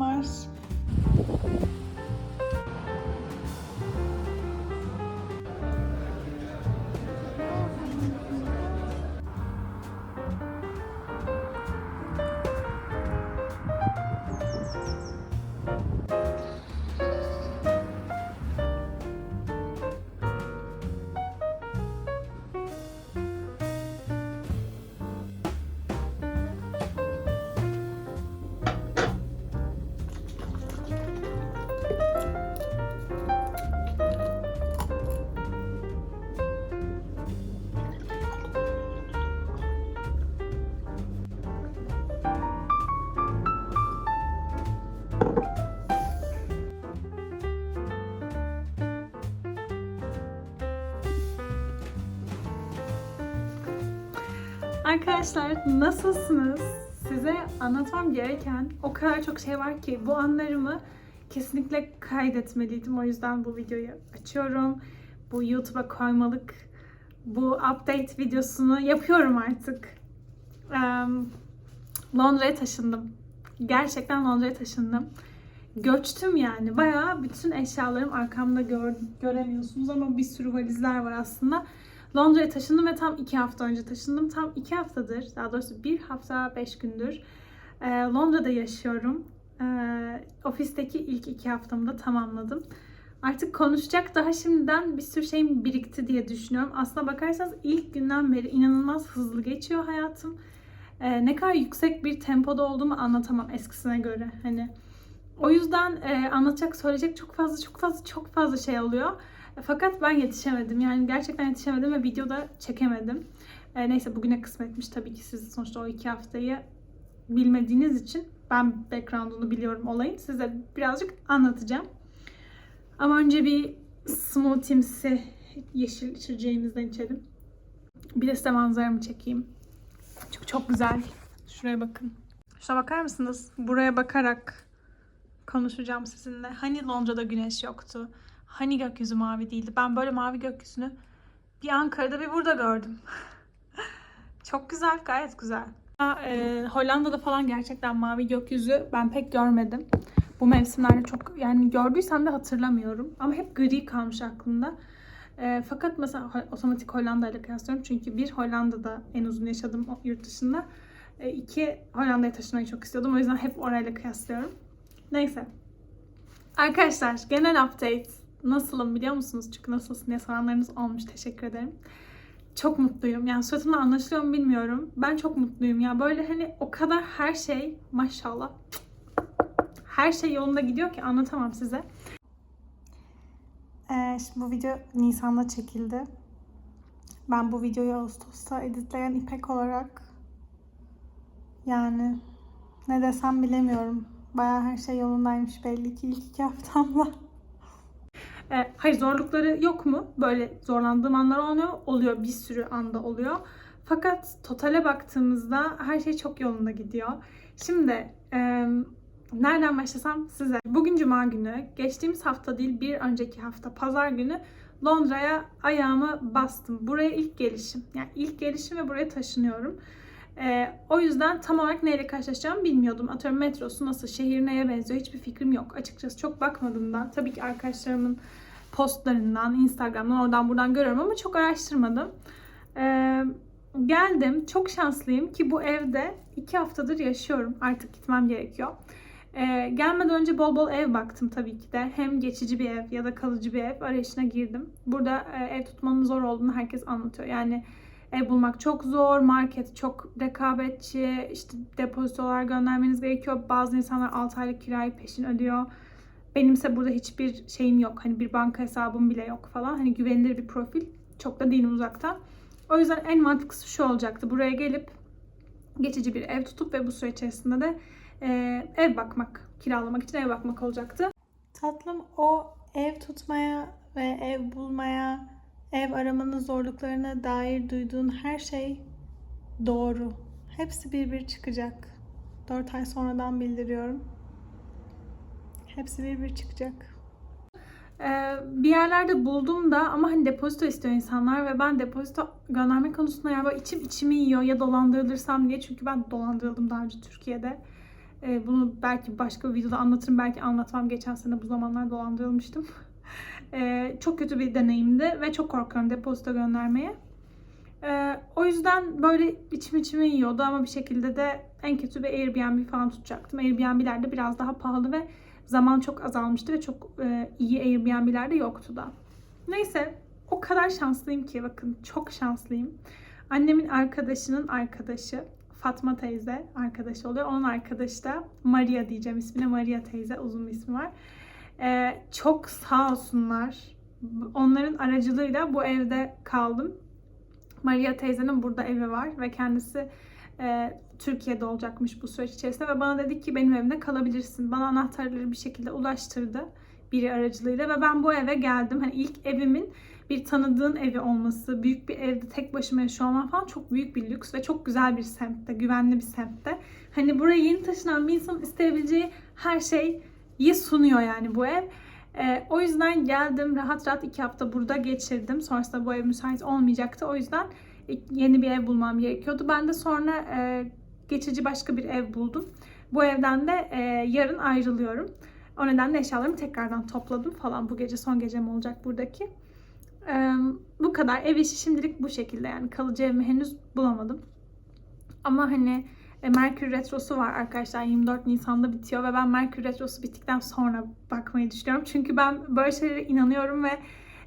var. Arkadaşlar nasılsınız? Size anlatmam gereken o kadar çok şey var ki bu anlarımı kesinlikle kaydetmeliydim. O yüzden bu videoyu açıyorum. Bu YouTube'a koymalık bu update videosunu yapıyorum artık. Em, Londra'ya taşındım. Gerçekten Londra'ya taşındım. Göçtüm yani. Bayağı bütün eşyalarım arkamda gör, göremiyorsunuz ama bir sürü valizler var aslında. Londra'ya taşındım ve tam iki hafta önce taşındım. Tam iki haftadır, daha doğrusu bir hafta beş gündür e, Londra'da yaşıyorum. E, ofisteki ilk iki haftamı da tamamladım. Artık konuşacak daha şimdiden bir sürü şeyim birikti diye düşünüyorum. Aslına bakarsanız ilk günden beri inanılmaz hızlı geçiyor hayatım. E, ne kadar yüksek bir tempoda olduğumu anlatamam eskisine göre. Hani o yüzden e, anlatacak, söyleyecek çok fazla, çok fazla, çok fazla şey oluyor. Fakat ben yetişemedim. Yani gerçekten yetişemedim ve videoda çekemedim. E, neyse bugüne kısmetmiş tabii ki siz sonuçta o iki haftayı bilmediğiniz için ben background'unu biliyorum olayın. Size birazcık anlatacağım. Ama önce bir smoothie'msi yeşil içeceğimizden içelim. Bir de size manzaramı çekeyim. Çok çok güzel. Şuraya bakın. Şuna bakar mısınız? Buraya bakarak konuşacağım sizinle. Hani Londra'da güneş yoktu? Hani gökyüzü mavi değildi? Ben böyle mavi gökyüzünü bir Ankara'da bir burada gördüm. Çok güzel, gayet güzel. Ha, e, Hollanda'da falan gerçekten mavi gökyüzü ben pek görmedim. Bu mevsimlerde çok yani gördüysem de hatırlamıyorum. Ama hep gri kalmış aklımda. E, fakat mesela otomatik Hollanda ile kıyaslıyorum. Çünkü bir Hollanda'da en uzun yaşadım yurt dışında. E, iki Hollanda'ya taşınmayı çok istiyordum. O yüzden hep orayla kıyaslıyorum. Neyse. Arkadaşlar genel update. Nasılım biliyor musunuz? Çünkü nasılsın diye soranlarınız olmuş. Teşekkür ederim. Çok mutluyum. Yani suratımda anlaşılıyor mu bilmiyorum. Ben çok mutluyum ya. Böyle hani o kadar her şey maşallah. Her şey yolunda gidiyor ki anlatamam size. Ee, şimdi bu video Nisan'da çekildi. Ben bu videoyu Ağustos'ta editleyen İpek olarak yani ne desem bilemiyorum. Bayağı her şey yolundaymış belli ki ilk iki haftamla. E, hayır zorlukları yok mu? Böyle zorlandığım anlar oluyor. Oluyor bir sürü anda oluyor. Fakat totale baktığımızda her şey çok yolunda gidiyor. Şimdi e, nereden başlasam size. Bugün cuma günü, geçtiğimiz hafta değil bir önceki hafta pazar günü Londra'ya ayağımı bastım. Buraya ilk gelişim. Yani ilk gelişim ve buraya taşınıyorum. Ee, o yüzden tam olarak neyle karşılaşacağımı bilmiyordum. Atıyorum metrosu nasıl, şehir neye benziyor hiçbir fikrim yok. Açıkçası çok bakmadım da. Tabii ki arkadaşlarımın postlarından, Instagram'dan oradan buradan görüyorum ama çok araştırmadım. Ee, geldim. Çok şanslıyım ki bu evde iki haftadır yaşıyorum. Artık gitmem gerekiyor. Ee, gelmeden önce bol bol ev baktım tabii ki de. Hem geçici bir ev ya da kalıcı bir ev arayışına girdim. Burada e, ev tutmanın zor olduğunu herkes anlatıyor. Yani ev bulmak çok zor, market çok rekabetçi, işte depozitolar göndermeniz gerekiyor. Bazı insanlar 6 aylık kirayı peşin ödüyor. Benimse burada hiçbir şeyim yok. Hani bir banka hesabım bile yok falan. Hani güvenilir bir profil. Çok da değilim uzaktan. O yüzden en mantıklısı şu olacaktı. Buraya gelip geçici bir ev tutup ve bu süre içerisinde de e, ev bakmak, kiralamak için ev bakmak olacaktı. Tatlım o ev tutmaya ve ev bulmaya, ev aramanın zorluklarına dair duyduğun her şey doğru. Hepsi bir bir çıkacak. 4 ay sonradan bildiriyorum. Hepsi bir bir çıkacak. Ee, bir yerlerde buldum da ama hani depozito istiyor insanlar ve ben depozito gönderme konusunda ya içim içimi yiyor ya dolandırılırsam diye çünkü ben dolandırıldım daha önce Türkiye'de. E, bunu belki başka bir videoda anlatırım. Belki anlatmam. Geçen sene bu zamanlar dolandırılmıştım. E, çok kötü bir deneyimdi ve çok korkuyorum depozito göndermeye. E, o yüzden böyle içim içimi yiyordu ama bir şekilde de en kötü bir Airbnb falan tutacaktım. Airbnb'ler de biraz daha pahalı ve zaman çok azalmıştı ve çok e, iyi Airbnb'ler de yoktu da. Neyse o kadar şanslıyım ki bakın çok şanslıyım. Annemin arkadaşının arkadaşı Fatma teyze arkadaşı oluyor. Onun arkadaşı da Maria diyeceğim ismine. Maria teyze uzun bir ismi var. Ee, çok sağ olsunlar. Onların aracılığıyla bu evde kaldım. Maria teyzenin burada evi var ve kendisi e, Türkiye'de olacakmış bu süreç içerisinde ve bana dedi ki benim evimde kalabilirsin. Bana anahtarları bir şekilde ulaştırdı biri aracılığıyla ve ben bu eve geldim. Hani ilk evimin bir tanıdığın evi olması, büyük bir evde tek başıma yaşıyor olmam falan çok büyük bir lüks ve çok güzel bir semtte, güvenli bir semtte. Hani buraya yeni taşınan bir insanın isteyebileceği her şeyi sunuyor yani bu ev. Ee, o yüzden geldim rahat rahat iki hafta burada geçirdim. Sonrasında bu ev müsait olmayacaktı. O yüzden yeni bir ev bulmam gerekiyordu. Ben de sonra e, geçici başka bir ev buldum. Bu evden de e, yarın ayrılıyorum. O nedenle eşyalarımı tekrardan topladım falan. Bu gece son gecem olacak buradaki. Ee, bu kadar. Ev işi şimdilik bu şekilde yani. Kalıcı evimi henüz bulamadım. Ama hani e, Merkür Retrosu var arkadaşlar. 24 Nisan'da bitiyor ve ben Merkür Retrosu bittikten sonra bakmayı düşünüyorum. Çünkü ben böyle şeylere inanıyorum ve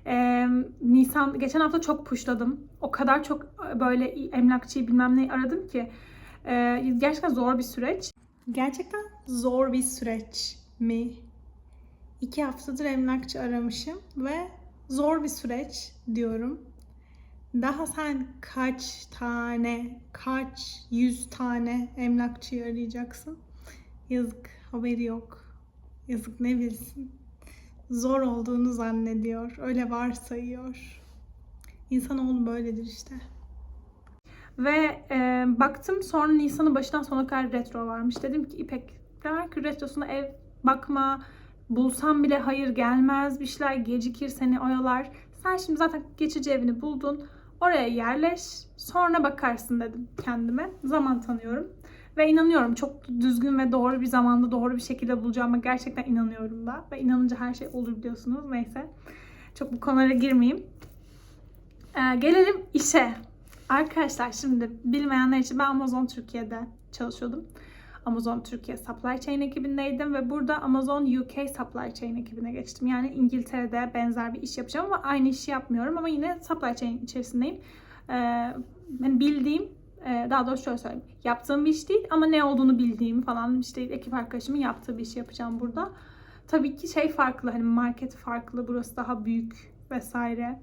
e, Nisan geçen hafta çok pushladım. O kadar çok e, böyle emlakçıyı bilmem neyi aradım ki e, gerçekten zor bir süreç. Gerçekten zor bir süreç mi? İki haftadır emlakçı aramışım ve zor bir süreç diyorum. Daha sen kaç tane, kaç yüz tane emlakçıyı arayacaksın? Yazık, haberi yok. Yazık ne bilsin. Zor olduğunu zannediyor, öyle varsayıyor. İnsanoğlu böyledir işte. Ve e, baktım sonra Nisan'ın başından sona kadar retro varmış. Dedim ki İpek, Merkür retrosuna ev bakma, bulsam bile hayır gelmez, bir şeyler gecikir, seni oyalar. Sen şimdi zaten geçici evini buldun. Oraya yerleş, sonra bakarsın dedim kendime. Zaman tanıyorum. Ve inanıyorum çok düzgün ve doğru bir zamanda doğru bir şekilde bulacağıma gerçekten inanıyorum da. Ve inanınca her şey olur biliyorsunuz. Neyse. Çok bu konulara girmeyeyim. Ee, gelelim işe. Arkadaşlar şimdi bilmeyenler için ben Amazon Türkiye'de çalışıyordum. Amazon Türkiye Supply Chain ekibindeydim ve burada Amazon UK Supply Chain ekibine geçtim. Yani İngiltere'de benzer bir iş yapacağım ama aynı işi yapmıyorum ama yine Supply Chain içerisindeyim. Ee, yani bildiğim, e, daha doğrusu şöyle söyleyeyim. Yaptığım bir iş değil ama ne olduğunu bildiğim falan işte ekip arkadaşımın yaptığı bir iş yapacağım burada. Tabii ki şey farklı hani market farklı, burası daha büyük vesaire.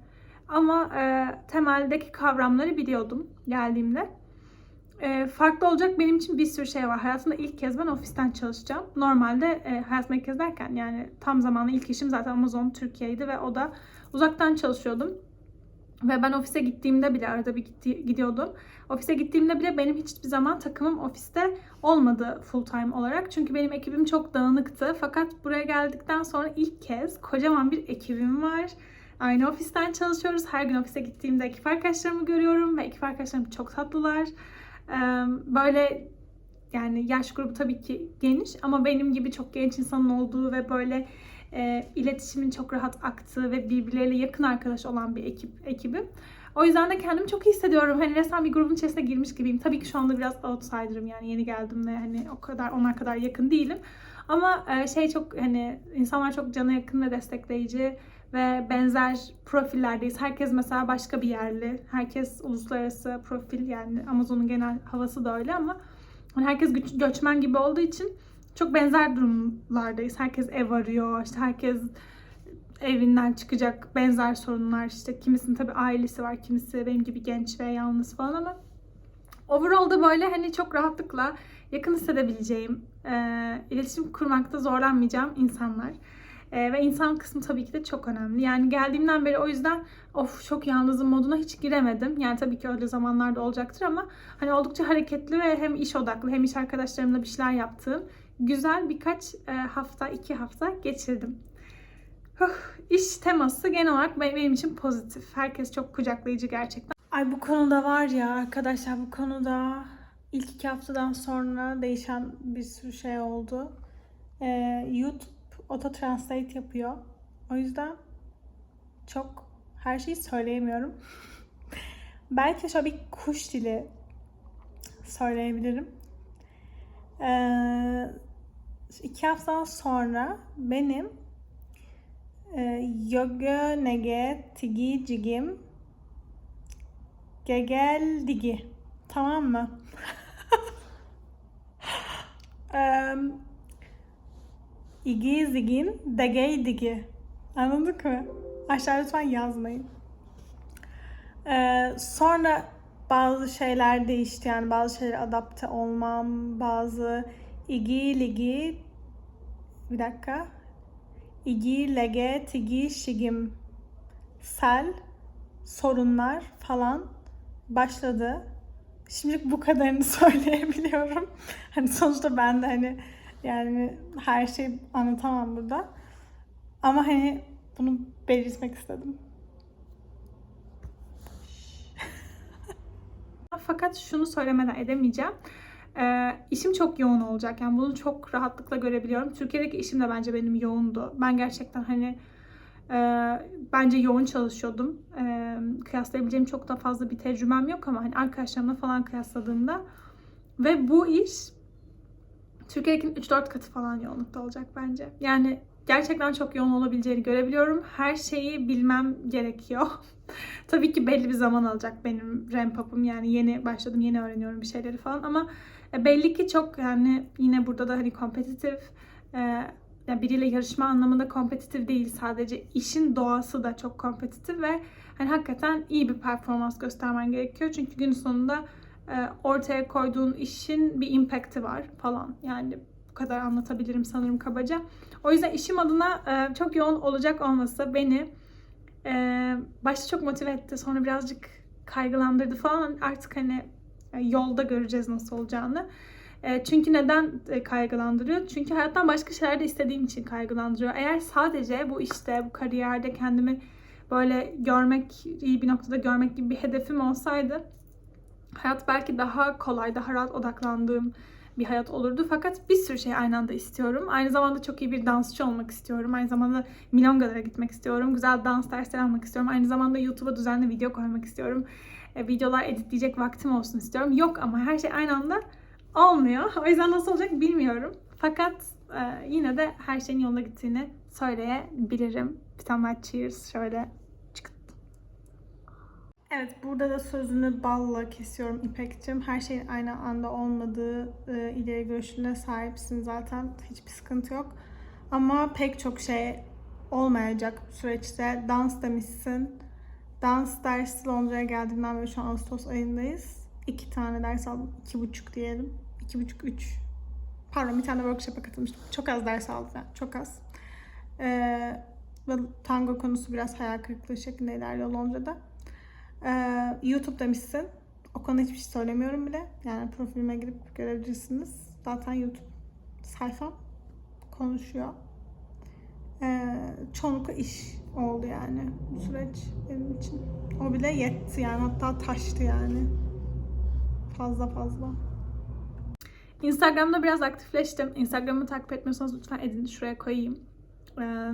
Ama e, temeldeki kavramları biliyordum geldiğimde. E, farklı olacak benim için bir sürü şey var. Hayatımda ilk kez ben ofisten çalışacağım. Normalde e, hayatımda ilk kez derken yani tam zamanlı ilk işim zaten Amazon Türkiye'ydi ve o da uzaktan çalışıyordum. Ve ben ofise gittiğimde bile arada bir gitti, gidiyordum. Ofise gittiğimde bile benim hiçbir zaman takımım ofiste olmadı full time olarak. Çünkü benim ekibim çok dağınıktı. Fakat buraya geldikten sonra ilk kez kocaman bir ekibim var. Aynı ofisten çalışıyoruz. Her gün ofise gittiğimde ekip arkadaşlarımı görüyorum ve ekip arkadaşlarım çok tatlılar. Böyle yani yaş grubu tabii ki geniş ama benim gibi çok genç insanın olduğu ve böyle e, iletişimin çok rahat aktığı ve birbirleriyle yakın arkadaş olan bir ekip ekibim. O yüzden de kendimi çok iyi hissediyorum. Hani resmen bir grubun içerisine girmiş gibiyim. Tabii ki şu anda biraz outsider'ım yani yeni geldim ve hani o kadar onlar kadar yakın değilim. Ama e, şey çok hani insanlar çok cana yakın ve destekleyici ve benzer profillerdeyiz. Herkes mesela başka bir yerli. Herkes uluslararası profil yani Amazon'un genel havası da öyle ama hani herkes göç, göçmen gibi olduğu için çok benzer durumlardayız. Herkes ev arıyor. İşte herkes evinden çıkacak benzer sorunlar. İşte kimisinin tabii ailesi var, kimisi benim gibi genç ve yalnız falan ama overall'da böyle hani çok rahatlıkla yakın hissedebileceğim, e, iletişim kurmakta zorlanmayacağım insanlar. E, ve insan kısmı tabii ki de çok önemli. Yani geldiğimden beri o yüzden of çok yalnızım moduna hiç giremedim. Yani tabii ki öyle zamanlarda olacaktır ama hani oldukça hareketli ve hem iş odaklı hem iş arkadaşlarımla bir şeyler yaptığım güzel birkaç e, hafta, iki hafta geçirdim. Huh, iş teması genel olarak benim için pozitif. Herkes çok kucaklayıcı gerçekten. Ay bu konuda var ya arkadaşlar bu konuda ilk iki haftadan sonra değişen bir sürü şey oldu. Ee, YouTube auto translate yapıyor. O yüzden çok her şeyi söyleyemiyorum. Belki şöyle bir kuş dili söyleyebilirim. Ee, iki haftadan sonra benim e, yoga nege tigi cigim gegel digi tamam mı? um, igi zigin degey digi anladık mı? Aşağı lütfen yazmayın. Ee, sonra bazı şeyler değişti yani bazı şeyler adapte olmam, bazı igi ligi bir dakika igi lege tigi şigim sel sorunlar falan başladı. Şimdilik bu kadarını söyleyebiliyorum. Hani sonuçta ben de hani yani her şeyi anlatamam burada. Ama hani bunu belirtmek istedim. Fakat şunu söylemeden edemeyeceğim. Ee, işim çok yoğun olacak. Yani bunu çok rahatlıkla görebiliyorum. Türkiye'deki işim de bence benim yoğundu. Ben gerçekten hani e, bence yoğun çalışıyordum. E, kıyaslayabileceğim çok da fazla bir tecrübem yok ama hani arkadaşlarımla falan kıyasladığımda ve bu iş Türkiye'dekinin 3-4 katı falan yoğunlukta olacak bence. Yani gerçekten çok yoğun olabileceğini görebiliyorum. Her şeyi bilmem gerekiyor. Tabii ki belli bir zaman alacak benim ramp up'ım. Yani yeni başladım, yeni öğreniyorum bir şeyleri falan ama e, belli ki çok yani yine burada da hani kompetitif e, yani biriyle yarışma anlamında kompetitif değil sadece işin doğası da çok kompetitif ve hani hakikaten iyi bir performans göstermen gerekiyor. Çünkü gün sonunda ortaya koyduğun işin bir impact'i var falan. Yani bu kadar anlatabilirim sanırım kabaca. O yüzden işim adına e, çok yoğun olacak olması beni e, başta çok motive etti. Sonra birazcık kaygılandırdı falan. Artık hani e, yolda göreceğiz nasıl olacağını. Çünkü neden kaygılandırıyor? Çünkü hayattan başka şeyler de istediğim için kaygılandırıyor. Eğer sadece bu işte, bu kariyerde kendimi böyle görmek, iyi bir noktada görmek gibi bir hedefim olsaydı hayat belki daha kolay, daha rahat odaklandığım bir hayat olurdu. Fakat bir sürü şey aynı anda istiyorum. Aynı zamanda çok iyi bir dansçı olmak istiyorum. Aynı zamanda milongalara gitmek istiyorum. Güzel dans dersleri almak istiyorum. Aynı zamanda YouTube'a düzenli video koymak istiyorum. E, videolar editleyecek vaktim olsun istiyorum. Yok ama her şey aynı anda olmuyor. O yüzden nasıl olacak bilmiyorum. Fakat e, yine de her şeyin yoluna gittiğini söyleyebilirim. Bir tane cheers şöyle. Evet burada da sözünü balla kesiyorum İpek'cim. Her şeyin aynı anda olmadığı e, ileri görüşüne sahipsin zaten. Hiçbir sıkıntı yok. Ama pek çok şey olmayacak süreçte. Dans demişsin. Dans dersi Londra'ya geldiğimden beri şu an Ağustos ayındayız. İki tane ders aldım. iki buçuk diyelim. İki buçuk, üç. Pardon bir tane workshop'a katılmıştım. Çok az ders aldım yani. Çok az. Ee, ve tango konusu biraz hayal kırıklığı şeklinde ilerliyor Londra'da. Ee, YouTube demişsin. O konuda hiçbir şey söylemiyorum bile. Yani profilime girip görebilirsiniz. Zaten YouTube sayfam konuşuyor. Ee, çoğunlukla iş oldu yani bu süreç benim için. O bile yetti yani hatta taştı yani. Fazla fazla. Instagram'da biraz aktifleştim. Instagram'ı takip etmiyorsanız lütfen edin. Şuraya koyayım. Ee,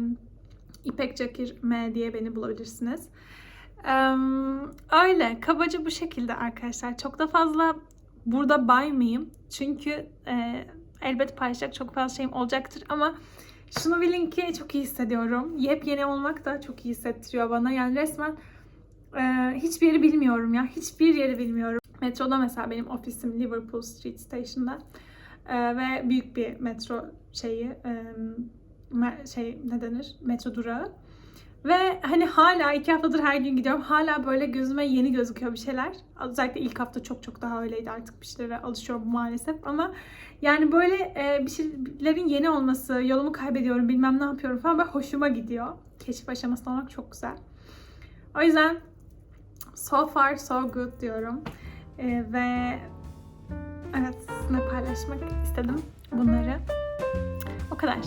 İpek Cakir M diye beni bulabilirsiniz. Öyle. Kabaca bu şekilde arkadaşlar. Çok da fazla burada baymayayım. Çünkü e, elbet paylaşacak çok fazla şeyim olacaktır ama şunu bilin ki çok iyi hissediyorum. Yepyeni olmak da çok iyi hissettiriyor bana. Yani resmen e, hiçbir yeri bilmiyorum ya. Hiçbir yeri bilmiyorum. Metroda mesela benim ofisim Liverpool Street Station'da. E, ve büyük bir metro şeyi e, şey ne denir? Metro durağı. Ve hani hala iki haftadır her gün gidiyorum. Hala böyle gözüme yeni gözüküyor bir şeyler. Özellikle ilk hafta çok çok daha öyleydi artık bir şeylere alışıyorum maalesef. Ama yani böyle e, bir şeylerin yeni olması, yolumu kaybediyorum, bilmem ne yapıyorum falan böyle hoşuma gidiyor. Keşif aşamasında olmak çok güzel. O yüzden so far so good diyorum. E, ve evet sizinle paylaşmak istedim bunları. O kadar.